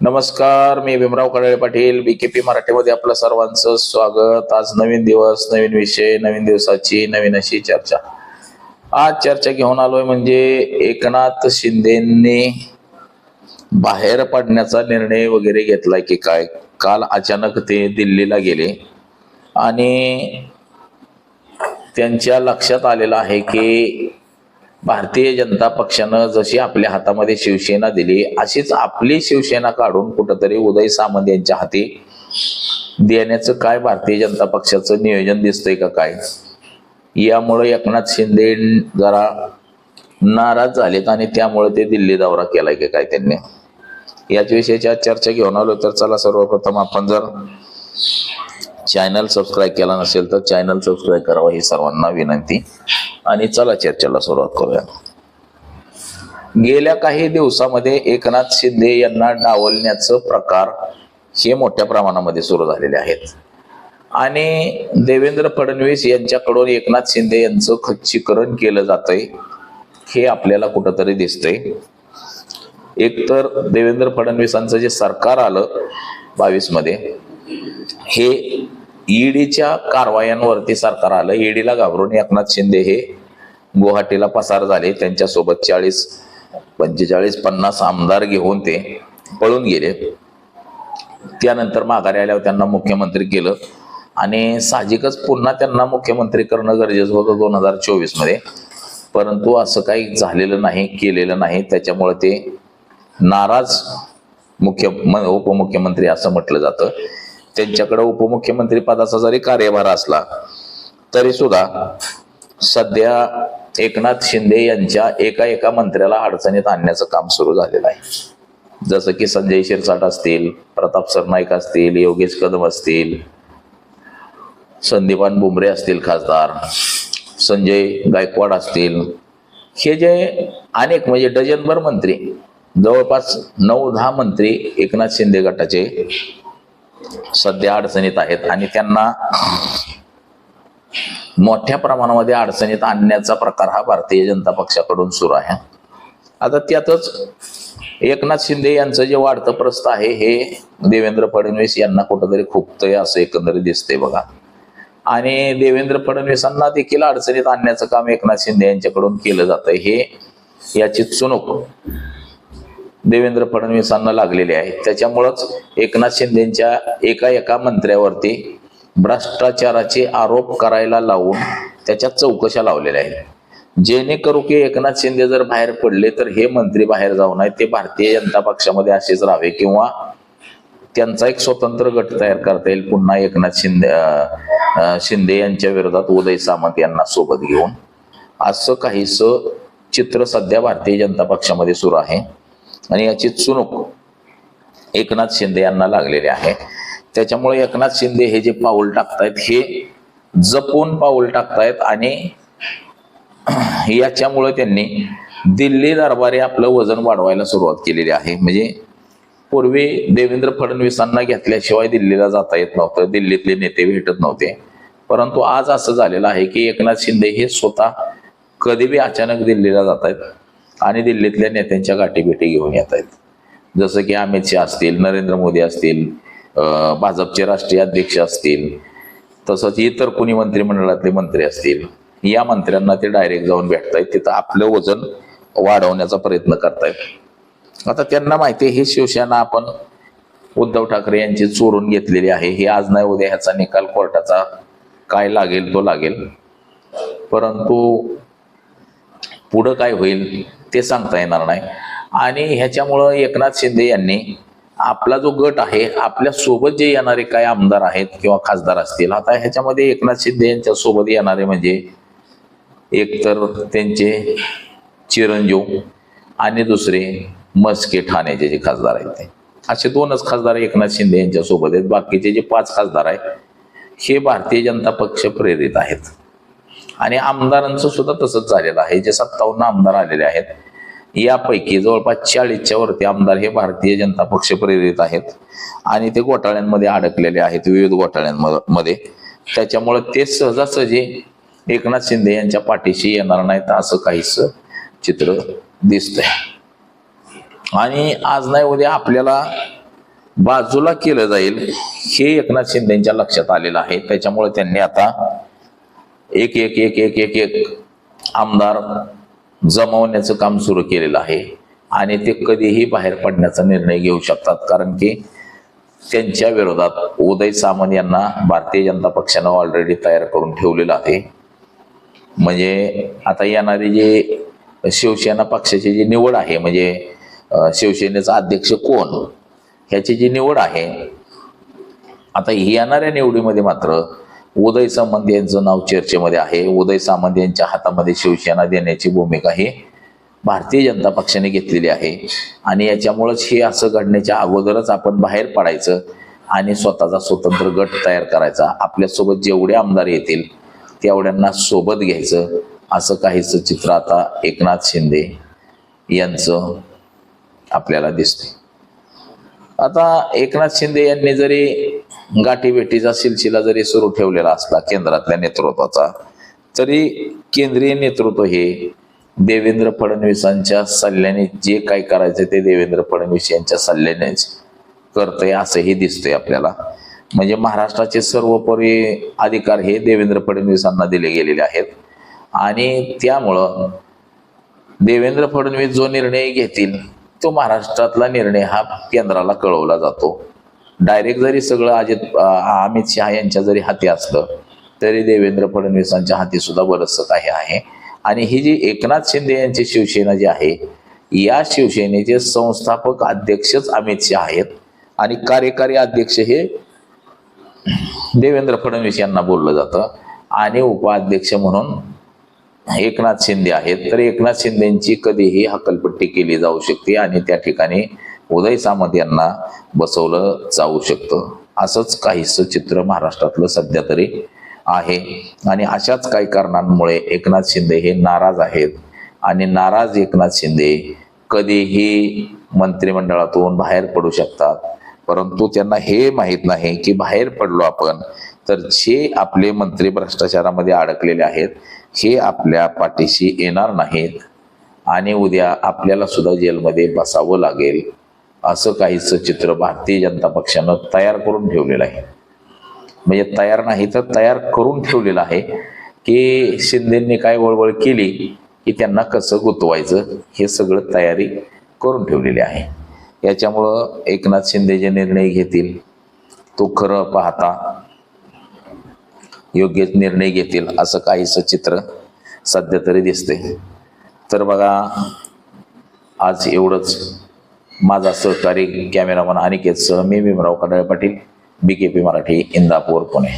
नमस्कार मी भीमराव कडाळे पाटील बीकेपी मराठीमध्ये आपलं सर्वांचं स्वागत. आज नवीन दिवस नवीन विषय नवीन दिवसाची नवीन अशी चर्चा. आज चर्चा घेऊन आलोय म्हणजे एकनाथ शिंदेनी बाहेर पडण्याचा निर्णय वगैरे घेतलाय की काय? काल अचानक ते दिल्लीला गेले. आणि त्यांच्या लक्षात आलेलं आहे की भारतीय जनता पक्षानं जशी आपल्या हातामध्ये शिवसेना दिली अशीच आपली शिवसेना काढून कुठंतरी उदय सामंत यांच्या हाती देण्याचं काय भारतीय जनता पक्षाचं नियोजन दिसतंय का काय? यामुळे एकनाथ शिंदे जरा नाराज झालेत आणि त्यामुळे ते दिल्ली दौरा केलाय की काय त्यांनी? याच विषयाच्या चर्चा घेऊन आलो तर चला सर्वप्रथम आपण जर चॅनल सबस्क्राईब केला नसेल तर चॅनल सबस्क्राईब करावा ही सर्वांना विनंती. आणि चला चर्चेला सुरुवात करूया. गेल्या काही दिवसामध्ये एकनाथ शिंदे यांना डावलण्याचं प्रकार हे मोठ्या प्रमाणामध्ये सुरू झालेले आहेत. आणि देवेंद्र फडणवीस यांच्याकडून एकनाथ शिंदे यांचं खच्चीकरण केलं जातंय हे आपल्याला कुठंतरी दिसतंय. एकतर देवेंद्र फडणवीसांचं जे सरकार आलं बावीसमध्ये हे ईडीच्या कारवायांवरती सरकार आलं. ईडीला घाबरून एकनाथ शिंदे हे गुवाहाटीला पसार झाले. त्यांच्यासोबत चाळीस पंचेचाळीस पन्नास आमदार घेऊन ते पळून गेले. त्यानंतर माघारी आल्यावर त्यांना मुख्यमंत्री केलं. आणि साहजिकच पुन्हा त्यांना मुख्यमंत्री करणं गरजेचं होतं दोन हजार चोवीसमध्ये परंतु असं काही झालेलं नाही केलेलं नाही. त्याच्यामुळे ते नाराज मुख्य म- उपमुख्यमंत्री असं म्हटलं जातं. त्यांच्याकडे उपमुख्यमंत्री पदाचा जरी कार्यभार असला तरी सुद्धा सध्या एकनाथ शिंदे यांच्या एका एका मंत्र्याला अडचणीत आणण्याचं काम सुरू झालेलं आहे. जसं की संजय शिरसाट असतील प्रताप सरनाईक असतील योगेश कदम असतील संदीपान बुमरे असतील खासदार संजय गायकवाड असतील. हे जे अनेक म्हणजे डझनभर मंत्री जवळपास नऊ दहा मंत्री एकनाथ शिंदे गटाचे सध्या अडचणीत आहेत आणि त्यांना मोठ्या प्रमाणामध्ये अडचणीत आणण्याचा प्रकार हा भारतीय जनता पक्षाकडून सुरू आहे. आता त्यातच एकनाथ शिंदे यांचं जे वाढतं प्रस्त आहे हे देवेंद्र फडणवीस यांना कुठंतरी खुपतंय असं एकंदरीत दिसतंय बघा. आणि देवेंद्र फडणवीसांना देखील अडचणीत आणण्याचं काम एकनाथ शिंदे यांच्याकडून केलं जातं हे याची चुणूक देवेंद्र फडणवीसांना लागलेले आहे. त्याच्यामुळंच एकनाथ शिंदेच्या एका एका मंत्र्यावरती भ्रष्टाचाराचे आरोप करायला लावून त्याच्या चौकशा लावलेल्या आहेत. जेणेकरू की एकनाथ शिंदे जर बाहेर पडले तर हे मंत्री बाहेर जाऊ नये. ते भारतीय जनता पक्षामध्ये असेच राहावे किंवा त्यांचा एक स्वतंत्र गट तयार करता येईल. पुन्हा एकनाथ शिंदे शिंदे यांच्या विरोधात उदय सामंत यांना सोबत घेऊन. असं काहीस चित्र सध्या भारतीय जनता पक्षामध्ये सुरू आहे. आणि याची चुणूक एकनाथ शिंदे यांना लागलेली आहे. त्याच्यामुळे एकनाथ शिंदे हे जे पाऊल टाकतायत हे जपून पाऊल टाकतायत आणि याच्यामुळे त्यांनी दिल्ली दरबारी आपलं वजन वाढवायला सुरुवात केलेली आहे. म्हणजे पूर्वी देवेंद्र फडणवीसांना घेतल्याशिवाय दिल्लीला जाता येत नव्हतं दिल्लीतले नेते भेटत नव्हते. परंतु आज असं झालेलं आहे की एकनाथ शिंदे हे स्वतः कधी बी अचानक दिल्लीला जात आहेत आणि दिल्लीतल्या नेत्यांच्या गाठीभेटी घेऊन येत आहेत. जसं की अमित शहा असतील नरेंद्र मोदी असतील भाजपचे राष्ट्रीय अध्यक्ष असतील तसंच इतर कुणी मंत्रिमंडळातले मंत्री असतील या मंत्र्यांना ते डायरेक्ट जाऊन भेटतायत. तिथं आपलं वजन वाढवण्याचा प्रयत्न करतायत. आता त्यांना माहिती आहे शिवसेना आपण उद्धव ठाकरे यांची चोरून घेतलेली आहे. हे आज नाही उद्या ह्याचा निकाल कोर्टाचा काय लागेल तो लागेल. परंतु पुढं काय होईल ते सांगता येणार नाही. आणि ह्याच्यामुळं एकनाथ शिंदे यांनी आपला जो गट आहे आपल्यासोबत जे येणारे काय आमदार आहेत किंवा खासदार असतील आता ह्याच्यामध्ये एकनाथ शिंदे यांच्या सोबत येणारे म्हणजे एकतर त्यांचे चिरंजीव आणि दुसरे मस्के ठाण्याचे जे खासदार आहेत ते. असे दोनच खासदार एकनाथ शिंदे यांच्या सोबत आहेत. बाकीचे जे पाच खासदार आहेत हे भारतीय जनता पक्ष प्रेरित आहेत. आणि आमदारांचं सुद्धा तसंच झालेलं आहे. जे सत्तावन्न आमदार आलेले आहेत यापैकी जवळपास चाळीसच्या वरती आमदार हे भारतीय जनता पक्ष प्रेरित आहेत. आणि ते घोटाळ्यांमध्ये अडकलेले आहेत विविध घोटाळ्यांमध्ये. त्याच्यामुळे ते सहजासहजी एकनाथ शिंदे यांच्या पाठीशी येणार नाहीत असं काहीच चित्र दिसतंय. आणि आज नाही उद्या आपल्याला बाजूला केलं जाईल हे एकनाथ शिंदेच्या लक्षात आलेलं आहे. त्याच्यामुळे त्यांनी आता एक एक एक एक एक एक आमदार जमवण्याचं काम सुरू केलेलं आहे. आणि ते कधीही बाहेर पडण्याचा निर्णय घेऊ शकतात. कारण की त्यांच्या विरोधात उदय सामंत यांना भारतीय जनता पक्षानं ऑलरेडी तयार करून ठेवलेलं आहे. म्हणजे आता येणारी जे शिवसेना पक्षाची जी निवड आहे म्हणजे शिवसेनेचा अध्यक्ष कोण? ह्याची जी निवड आहे आता येणाऱ्या निवडीमध्ये मात्र उदय सामंत यांचं नाव चर्चेमध्ये आहे. उदय सामंत यांच्या हातामध्ये शिवसेना देण्याची भूमिका ही भारतीय जनता पक्षाने घेतलेली आहे. आणि याच्यामुळंच हे असं घडण्याच्या अगोदरच आपण बाहेर पडायचं आणि स्वतःचा स्वतंत्र गट तयार करायचा. आपल्यासोबत जेवढे आमदार येतील तेवढ्यांना सोबत घ्यायचं. असं काहीच चित्र आता एकनाथ शिंदे यांचं आपल्याला दिसते आता एकनाथ शिंदे यांनी जरी गाठीभेटीचा सिलसिला जरी सुरू ठेवलेला असला केंद्रातल्या नेतृत्वाचा तरी केंद्रीय नेतृत्व हे देवेंद्र फडणवीसांच्या सल्ल्याने जे काय करायचं ते देवेंद्र फडणवीस यांच्या सल्ल्यानेच करतंय असंही दिसतंय आपल्याला. म्हणजे महाराष्ट्राचे सर्वोपरी अधिकार हे देवेंद्र फडणवीसांना दिले गेलेले आहेत. आणि त्यामुळं देवेंद्र फडणवीस जो निर्णय घेतील तो महाराष्ट्रातला निर्णय हा केंद्राला कळवला जातो. डायरेक्ट जरी सगळं अजित अमित शहा यांच्या जरी हाती असलं तरी देवेंद्र फडणवीसांच्या हाती सुद्धा बरंचसं काही आहे. आणि ही जी एकनाथ शिंदे यांची शिवसेना जी आहे या शिवसेनेचे संस्थापक अध्यक्षच अमित शहा आहेत. आणि कार्यकारी अध्यक्ष हे देवेंद्र फडणवीस यांना बोललं जातं. आणि उपाध्यक्ष म्हणून एकनाथ शिंदे आहेत. तर एकनाथ शिंदेची कधीही हकलपट्टी केली जाऊ शकते आणि त्या ठिकाणी उदय सामंत यांना बसवलं जाऊ शकतं. असंच काहीसं चित्र महाराष्ट्रातलं सध्या तरी आहे. आणि अशाच काही कारणांमुळे एकनाथ शिंदे हे नाराज आहेत. आणि नाराज एकनाथ शिंदे कधीही मंत्रिमंडळातून बाहेर पडू शकतात. परंतु त्यांना हे माहीत नाही की बाहेर पडलो आपण तर जे आपले मंत्री भ्रष्टाचारामध्ये अडकलेले आहेत हे आपल्या पाठीशी येणार नाहीत. आणि उद्या आपल्याला सुद्धा जेलमध्ये बसावं लागेल. असं काहीच चित्र भारतीय जनता पक्षानं तयार करून ठेवलेलं आहे. म्हणजे तयार नाही तर तयार करून ठेवलेलं आहे की शिंदेंनी काय वळवळ केली की त्यांना कसं गुंतवायचं हे सगळं तयारी करून ठेवलेली आहे. याच्यामुळं एकनाथ शिंदे जे निर्णय घेतील तो खरं पाहता योग्य निर्णय घेतील असं काहीसं चित्र सध्या तरी दिसते तर बघा आज एवढंच. माझा सहकारी कॅमेरामन अनिकेत सह मी Bhimrao Kadle Patil B K P Marathi Indapur Pune.